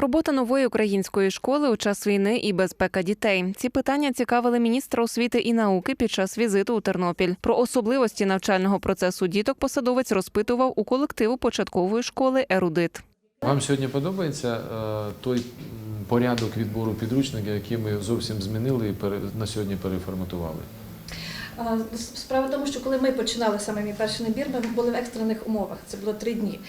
Робота нової української школи у час війни і безпека дітей. Ці питання цікавили міністра освіти і науки під час візиту у Тернопіль. Про особливості навчального процесу діток посадовець розпитував у колективу початкової школи Ерудит. Вам сьогодні подобається е, той порядок відбору підручників, який ми зовсім змінили і на сьогодні переформатували? Справа в тому, що коли ми починали саме мій перший набір, ми були в екстрених умовах. Це було три дні.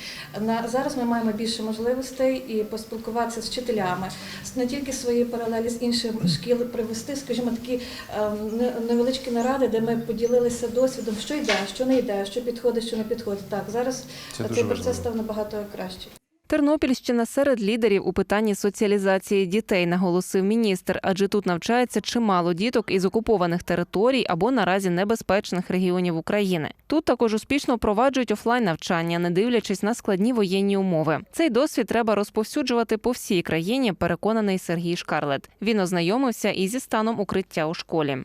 На зараз ми маємо більше можливостей і поспілкуватися з вчителями, не тільки свої паралелі з інших шкіл привести, скажімо, такі ем, невеличкі наради, де ми поділилися досвідом, що йде, що не йде, що підходить, що не підходить. Так зараз Це цей процес важливо. став набагато кращий. Тернопільщина серед лідерів у питанні соціалізації дітей, наголосив міністр, адже тут навчається чимало діток із окупованих територій або наразі небезпечних регіонів України. Тут також успішно впроваджують офлайн навчання, не дивлячись на складні воєнні умови. Цей досвід треба розповсюджувати по всій країні. Переконаний Сергій Шкарлет. Він ознайомився і зі станом укриття у школі.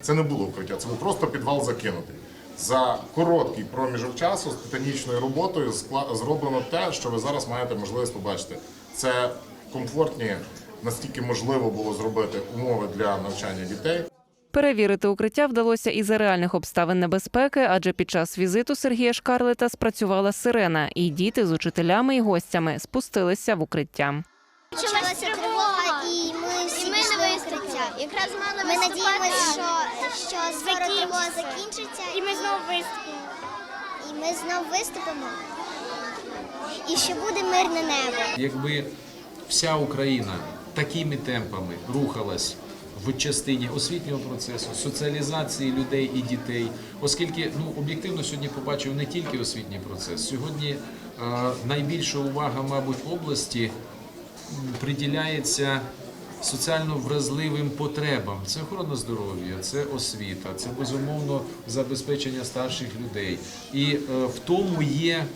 Це не було укриття, це був просто підвал закинутий. За короткий проміжок часу з титанічною роботою скла- зроблено те, що ви зараз маєте можливість побачити. Це комфортні, настільки можливо було зробити умови для навчання дітей. Перевірити укриття вдалося і за реальних обставин небезпеки, адже під час візиту Сергія Шкарлета спрацювала сирена, і діти з учителями і гостями спустилися в укриття. Почалася тривога, і Якраз мали Ми надіємося, що, що скоро закінчиться. тривога закінчиться, І ми знову виступимо. і ми знов виступимо. І що буде мирне небо. Якби вся Україна такими темпами рухалась в частині освітнього процесу, соціалізації людей і дітей, оскільки ну об'єктивно сьогодні побачив не тільки освітній процес. Сьогодні е, найбільша увага, мабуть, області приділяється соціально вразливим потребам. Це охорона здоров'я, це освіта, це безумовно забезпечення старших людей. І е, в тому є, е,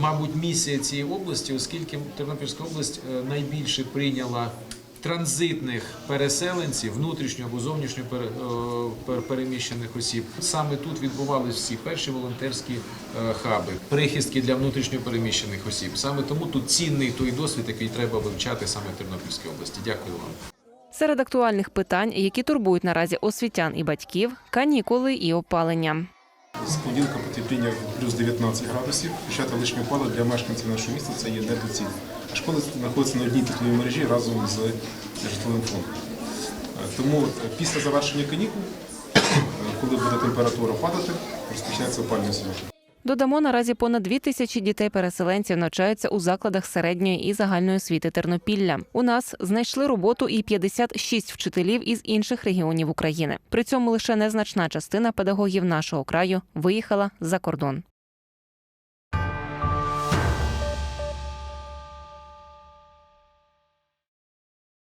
мабуть, місія цієї області, оскільки Тернопільська область е, найбільше прийняла транзитних переселенців, внутрішньо або зовнішньо е, пер- переміщених осіб. Саме тут відбувалися всі перші волонтерські е, хаби, прихистки для внутрішньо переміщених осіб. Саме тому тут цінний той досвід, який треба вивчати саме в Тернопільській області. Дякую вам. Серед актуальних питань, які турбують наразі освітян і батьків, канікули і опалення. З понеділка потепління плюс 19 градусів. Включати лишнє опалу для мешканців нашого міста це є недоцільно. А школа знаходиться на одній тепловій мережі разом з житловим фондом. Е, Тому е, після завершення канікул, е, коли буде температура падати, розпочнеться опалювальний сезон. Додамо, наразі понад дві тисячі дітей-переселенців навчаються у закладах середньої і загальної освіти Тернопілля. У нас знайшли роботу і 56 вчителів із інших регіонів України. При цьому лише незначна частина педагогів нашого краю виїхала за кордон.